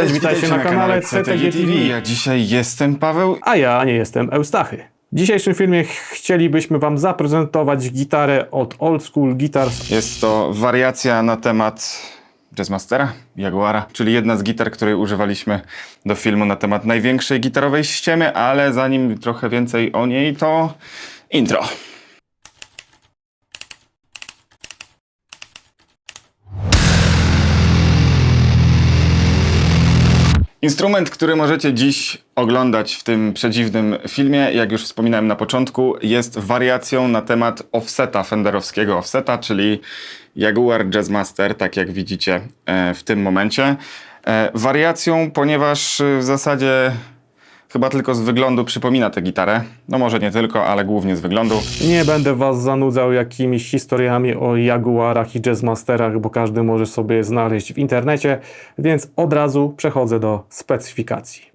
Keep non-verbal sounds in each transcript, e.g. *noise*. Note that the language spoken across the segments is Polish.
Cześć, witajcie na kanale CTG TV. Ja dzisiaj jestem Paweł. A ja nie jestem Eustachy. W dzisiejszym filmie ch- chcielibyśmy Wam zaprezentować gitarę od Old School Guitars. Jest to wariacja na temat Jazzmastera, Jaguara, czyli jedna z gitar, której używaliśmy do filmu na temat największej gitarowej ściemy, ale zanim trochę więcej o niej, to intro. Instrument, który możecie dziś oglądać w tym przedziwnym filmie, jak już wspominałem na początku, jest wariacją na temat offseta, fenderowskiego offseta, czyli Jaguar Jazzmaster, tak jak widzicie e, w tym momencie. E, Wariacją, ponieważ w zasadzie chyba tylko z wyglądu przypomina tę gitarę. No może nie tylko, ale głównie z wyglądu. Nie będę Was zanudzał jakimiś historiami o Jaguarach i Jazzmasterach, bo każdy może sobie znaleźć w internecie, więc od razu przechodzę do specyfikacji.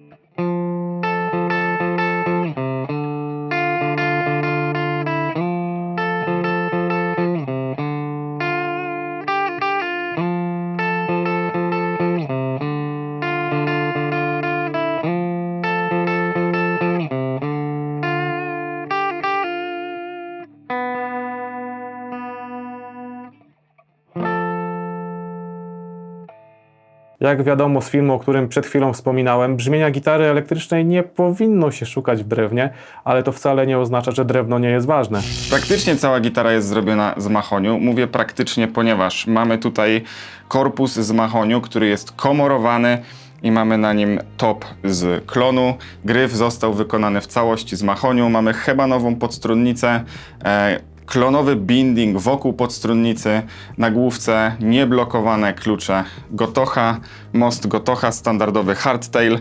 Jak wiadomo z filmu, o którym przed chwilą wspominałem, brzmienia gitary elektrycznej nie powinno się szukać w drewnie, ale to wcale nie oznacza, że drewno nie jest ważne. Praktycznie cała gitara jest zrobiona z mahoniu. Mówię praktycznie, ponieważ mamy tutaj korpus z mahoniu, który jest komorowany i mamy na nim top z klonu. Gryf został wykonany w całości z mahoniu. Mamy hebanową podstrunnicę, e, klonowy binding wokół podstrunnicy, na główce nieblokowane klucze Gotocha, most Gotocha, standardowy hardtail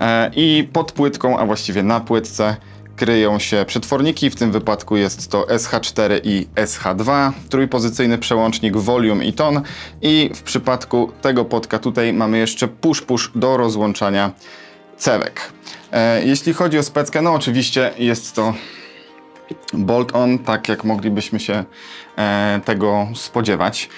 e, i pod płytką, a właściwie na płytce kryją się przetworniki, w tym wypadku jest to SH4 i SH2, trójpozycyjny przełącznik volume i ton. I w przypadku tego podka tutaj mamy jeszcze push-push do rozłączania cewek. E, jeśli chodzi o speckę, no oczywiście jest to bolt-on, tak jak moglibyśmy się e, tego spodziewać.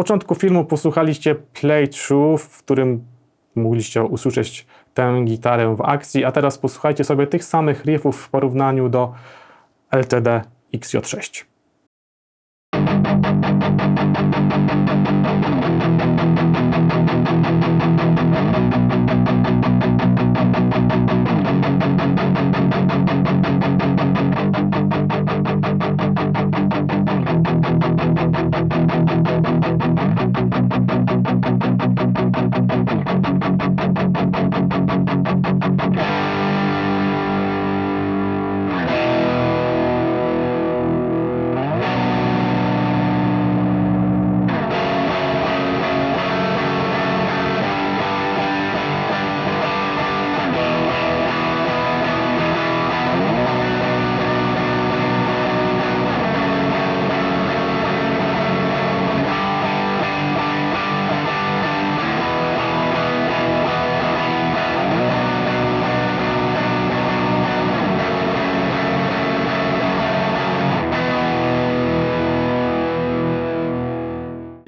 Początku filmu posłuchaliście playthrough, w którym mogliście usłyszeć tę gitarę w akcji, a teraz posłuchajcie sobie tych samych riffów w porównaniu do LTD XJ6.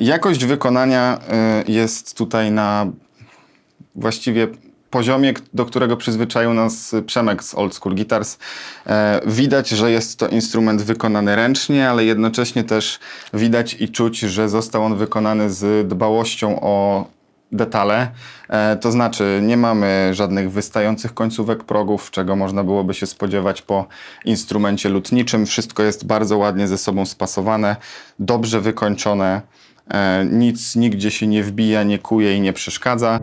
Jakość wykonania y, jest tutaj na właściwie poziomie, do którego przyzwyczaił nas Przemek z Old School Guitars. E, Widać, że jest to instrument wykonany ręcznie, ale jednocześnie też widać i czuć, że został on wykonany z dbałością o detale. E, To znaczy, nie mamy żadnych wystających końcówek progów, czego można byłoby się spodziewać po instrumencie lutniczym. Wszystko jest bardzo ładnie ze sobą spasowane, dobrze wykończone. E, Nic nigdzie się nie wbija, nie kuje i nie przeszkadza.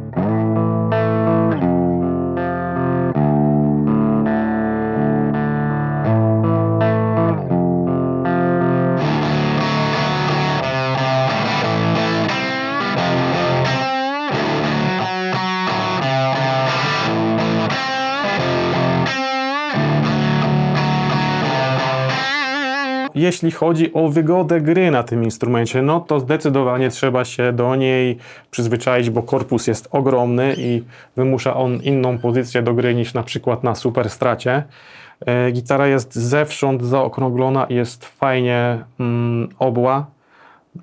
Jeśli chodzi o wygodę gry na tym instrumencie, no to zdecydowanie trzeba się do niej przyzwyczaić, bo korpus jest ogromny i wymusza on inną pozycję do gry niż na przykład na Superstracie. E, Gitara jest zewsząd zaokrąglona i jest fajnie mm, obła.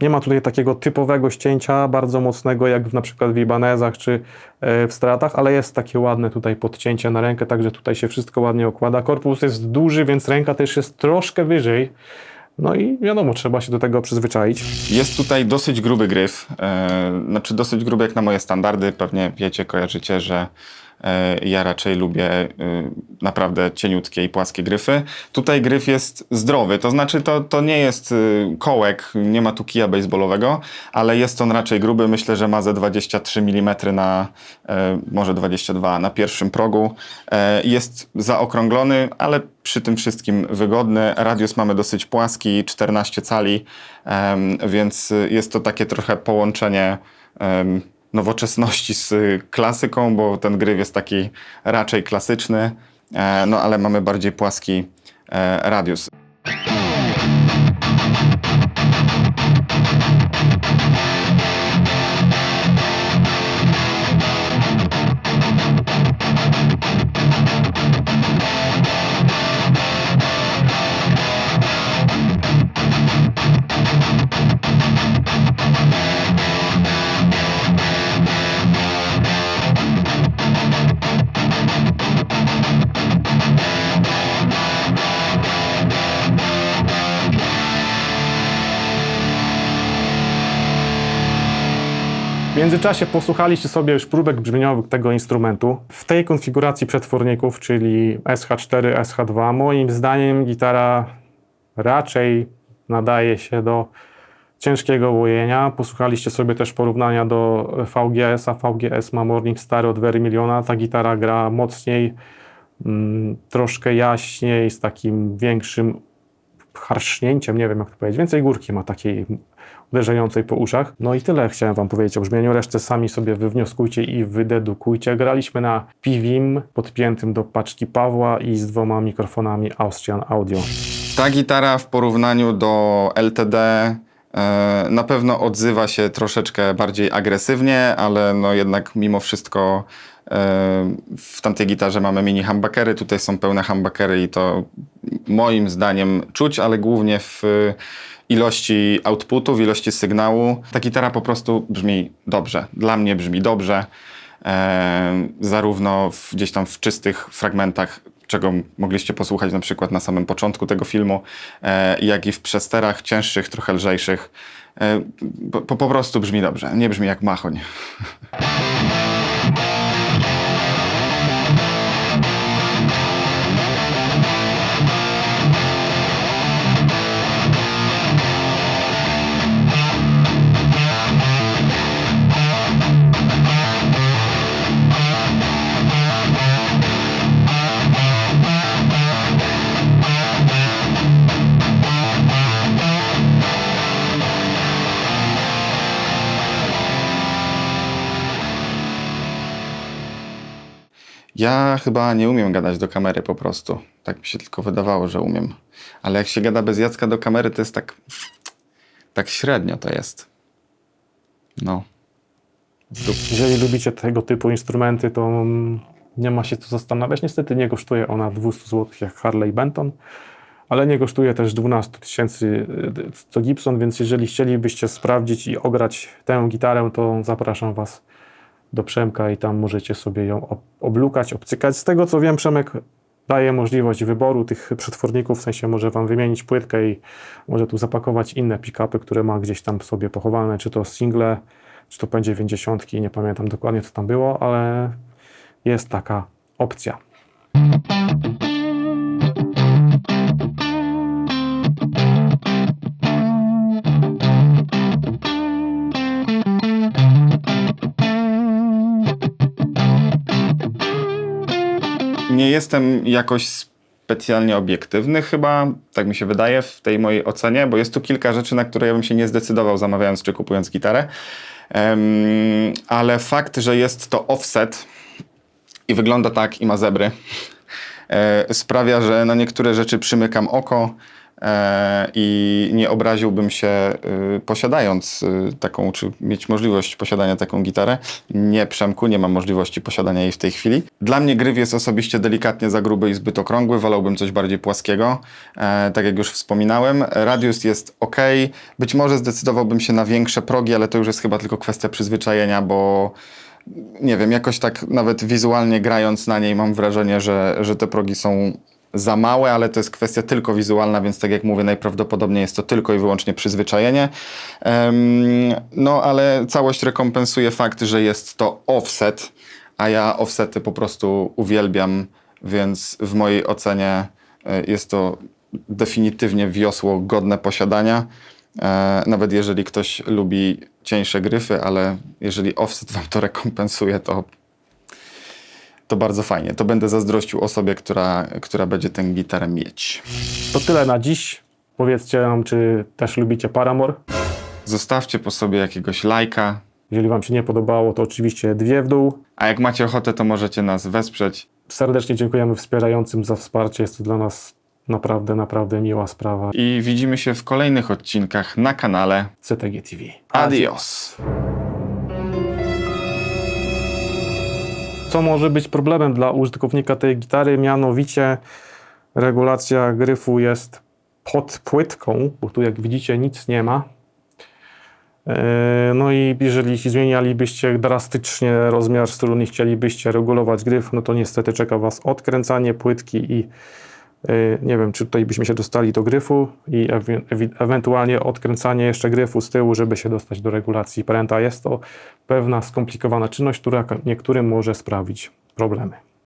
Nie ma tutaj takiego typowego ścięcia, bardzo mocnego, jak w, na przykład w Ibanezach czy e, w Stratach, ale jest takie ładne tutaj podcięcie na rękę, także tutaj się wszystko ładnie okłada. Korpus jest duży, więc ręka też jest troszkę wyżej. No i wiadomo, trzeba się do tego przyzwyczaić. Jest tutaj dosyć gruby gryf, e, znaczy dosyć gruby jak na moje standardy. Pewnie wiecie, kojarzycie, że ja raczej lubię e, naprawdę cieniutkie i płaskie gryfy. Tutaj gryf jest zdrowy, to znaczy to, to nie jest e, kołek, nie ma tu kija baseballowego, ale jest on raczej gruby. Myślę, że ma ze 23 mm na, e, może 22 na pierwszym progu. E, Jest zaokrąglony, ale przy tym wszystkim wygodny. Radius mamy dosyć płaski, 14 cali, więc y, jest to takie trochę połączenie nowoczesności z y, klasyką, bo ten gryf jest taki raczej klasyczny, e, no ale mamy bardziej płaski e, radius. W międzyczasie posłuchaliście sobie już próbek brzmieniowych tego instrumentu. W tej konfiguracji przetworników, czyli SH4, SH2, moim zdaniem gitara raczej nadaje się do ciężkiego łojenia. Posłuchaliście sobie też porównania do VGS-a. VGS ma Morningstar od Very Miliona. Ta gitara gra mocniej, mm, troszkę jaśniej, z takim większym harsznięciem, nie wiem jak to powiedzieć. Więcej górki ma takiej uderzającej po uszach. No i tyle chciałem Wam powiedzieć o brzmieniu. Resztę sami sobie wywnioskujcie i wydedukujcie. Graliśmy na Pivim podpiętym do paczki Pawła i z dwoma mikrofonami Austrian Audio. Ta gitara w porównaniu do LTD e, na pewno odzywa się troszeczkę bardziej agresywnie, ale no jednak mimo wszystko e, w tamtej gitarze mamy mini humbuckery, tutaj są pełne humbuckery i to moim zdaniem czuć, ale głównie w ilości outputu, w ilości sygnału. Ta gitara po prostu brzmi dobrze. Dla mnie brzmi dobrze. E, zarówno w, gdzieś tam w czystych fragmentach, czego mogliście posłuchać na przykład na samym początku tego filmu, e, jak i w przesterach cięższych, trochę lżejszych. E, po, po prostu brzmi dobrze, nie brzmi jak machoń. *laughs* Ja chyba nie umiem gadać do kamery po prostu. Tak mi się tylko wydawało, że umiem. Ale jak się gada bez Jacka do kamery, to jest tak... Tak średnio to jest. No. Jeżeli lubicie tego typu instrumenty, to nie ma się co zastanawiać. Niestety nie kosztuje ona 200 zł jak Harley Benton, ale nie kosztuje też 12 tysięcy y, co Gibson, więc jeżeli chcielibyście sprawdzić i ograć tę gitarę, to zapraszam Was do Przemka i tam możecie sobie ją ob- oblukać, obcykać. Z tego co wiem, Przemek daje możliwość wyboru tych przetworników, w sensie może Wam wymienić płytkę i może tu zapakować inne pick-upy, które ma gdzieś tam sobie pochowane, czy to single, czy to będzie 90, nie pamiętam dokładnie co tam było, ale jest taka opcja. Nie jestem jakoś specjalnie obiektywny chyba, tak mi się wydaje w tej mojej ocenie, bo jest tu kilka rzeczy, na które ja bym się nie zdecydował zamawiając czy kupując gitarę. Em, ale fakt, że jest to offset i wygląda tak i ma zebry, e, sprawia, że na niektóre rzeczy przymykam oko. E, i nie obraziłbym się y, posiadając y, taką, czy mieć możliwość posiadania taką gitarę. Nie, Przemku, nie mam możliwości posiadania jej w tej chwili. Dla mnie gryf jest osobiście delikatnie za gruby i zbyt okrągły, wolałbym coś bardziej płaskiego, e, tak jak już wspominałem. Radius jest ok, być może zdecydowałbym się na większe progi, ale to już jest chyba tylko kwestia przyzwyczajenia, bo nie wiem, jakoś tak nawet wizualnie grając na niej mam wrażenie, że, że te progi są za małe, ale to jest kwestia tylko wizualna, więc tak jak mówię, najprawdopodobniej jest to tylko i wyłącznie przyzwyczajenie. No ale całość rekompensuje fakt, że jest to offset, a ja offsety po prostu uwielbiam, więc w mojej ocenie e, jest to definitywnie wiosło godne posiadania. E, nawet jeżeli ktoś lubi cieńsze gryfy, ale jeżeli offset wam to rekompensuje, to, to bardzo fajnie. To będę zazdrościł osobie, która, która będzie tę gitarę mieć. To tyle na dziś. Powiedzcie nam, czy też lubicie Paramore. Zostawcie po sobie jakiegoś lajka, Jeżeli Wam się nie podobało, to oczywiście dwie w dół. a jak macie ochotę, to możecie nas wesprzeć. Serdecznie dziękujemy wspierającym za wsparcie. Jest to dla nas naprawdę, naprawdę miła sprawa. I widzimy się w kolejnych odcinkach na kanale. CTG TV. Adios! Co może być problemem dla użytkownika tej gitary? Mianowicie regulacja gryfu jest pod płytką, bo tu jak widzicie nic nie ma. E, No i jeżeli zmienialibyście drastycznie rozmiar strun i chcielibyście regulować gryf, no to niestety czeka Was odkręcanie płytki i e, nie wiem, czy tutaj byśmy się dostali do gryfu i ewentualnie odkręcanie jeszcze gryfu z tyłu, żeby się dostać do regulacji pręta. Jest to pewna skomplikowana czynność, która niektórym może sprawić problemy.